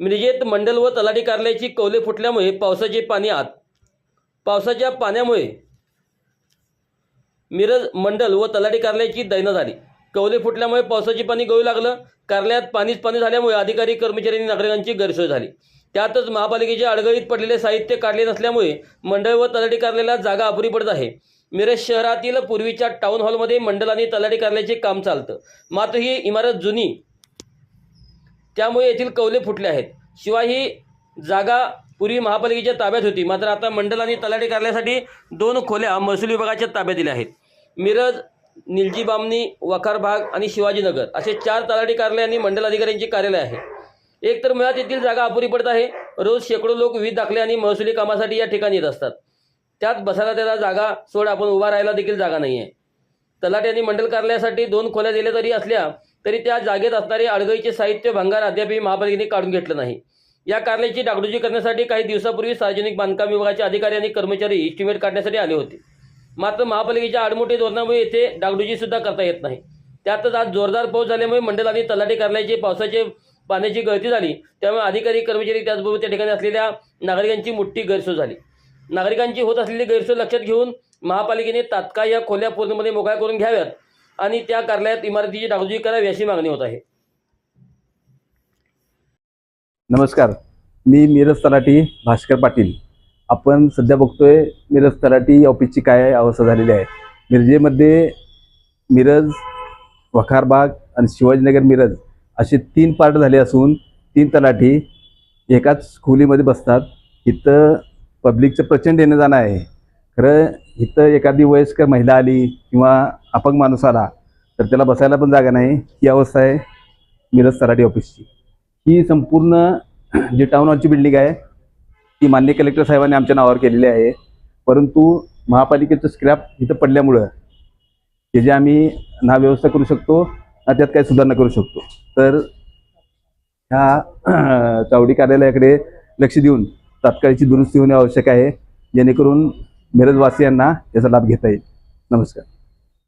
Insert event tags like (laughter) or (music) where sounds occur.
मिरजेत मंडल व तलाठी कार्यालयाची कौले फुटल्यामुळे पावसाचे पाणी आत. पावसाच्या पाण्यामुळे मिरज मंडल व तलाठी कार्यालयाची दैना झाली. कौले फुटल्यामुळे पावसाचे पाणी गळू लागलं. कार्यालयात पाणीच पाणी झाल्यामुळे अधिकारी कर्मचारी आणि नागरिकांची गैरसोय झाली. त्यातच महापालिकेच्या अडगळीत पडलेले साहित्य काढले नसल्यामुळे मंडळ व तलाठी कार्यालयाला जागा अपुरी पडत आहे. मिरज शहरातील पूर्वीच्या टाउन हॉलमध्ये मंडल आणि तलाठी कार्यालयाचे काम चालतं. मात्र ही इमारत जुनी. त्यामुळे येथील कौले फुटले आहेत. शिवाय ही जागा पूर्वी महापालिकेच्या ताब्यात होती. मात्र आता मंडल आणि तलाठी कार्यालयासाठी दोन खोल्या महसूल विभागाच्या ताब्यात दिल्या आहेत. मिरज निलजी बामणी वखार भाग आणि शिवाजीनगर असे चार तलाठी कार्यालय आणि मंडल अधिकाऱ्यांची कार्यालय आहे. एक तर मुळात येथील जागा अपुरी पडत आहे. रोज शेकडो लोक विविध दाखले आणि महसुली कामासाठी या ठिकाणी येत असतात. त्यात बसायला त्याला जागा सोड आपण उभा राहायला देखील जागा नाही आहे तलाठी आणि मंडल कार्यालयासाठी दोन खोल्या दिल्या तरी असल्या तरी त्या जागेत असणारे अडगळीचे साहित्य भंगार अद्यापही महापालिकेने काढून घेतलं नाही. या कार्यालयाची डागडुजी करण्यासाठी काही दिवसापूर्वी सार्वजनिक बांधकाम विभागाचे अधिकारी आणि कर्मचारी इस्टिमेट काढण्यासाठी आले होते. मात्र महापालिकेच्या आडमोठी धोरणामुळे येथे डागडुजी सुद्धा करता येत नाही. त्यातच आज जोरदार पाऊस झाल्यामुळे मंडल आणि तलाठी कार्यालयाचे पावसाचे पाण्याची गळती झाली. त्यामुळे अधिकारी कर्मचारी त्याचबरोबर त्या ठिकाणी असलेल्या नागरिकांची मोठी गैरसोय झाली. नागरिकांची होत असलेली गैरसोय लक्षात घेऊन महापालिकेने तात्काळ या खोल्या पूर्णपणे मोकळ्या करून घ्याव्यात आणि त्या कार्यालयात इमारतीची डागजुई करावी अशी मागणी होत आहे. नमस्कार. मी मिरज तलाठी भास्कर पाटील. आपण सध्या बघतोय मिरज तलाठी ऑफिसची काय अवस्था झालेली आहे. मिरजेमध्ये मिरज वखारबाग आणि शिवाजीनगर मिरज असे तीन पार्ट झाले असून तीन तलाठी एकाच खोलीमध्ये बसतात. इथं पब्लिकचं प्रचंड येणं जाणं आहे. खरं इथं एखादी वयस्कर महिला आली किंवा अपंग माणूस आला तर त्याला बसायला पण जागा नाही. ही अवस्था आहे मिरज सराडी ऑफिसची. ही संपूर्ण जी टाऊन हॉलची बिल्डिंग आहे ती मान्य कलेक्टर साहेबांनी आमच्या नावावर केलेली आहे. परंतु महापालिकेचं स्क्रॅप इथं पडल्यामुळं हे जे आम्ही ना व्यवस्था करू शकतो ना त्यात काही सुधारणा करू शकतो. तर ह्या (clears throat) चावडी कार्यालयाकडे लक्ष देऊन तात्काळची दुरुस्ती होणे आवश्यक आहे जेणेकरून मिरजवासियांना याचा लाभ घेता येईल. नमस्कार.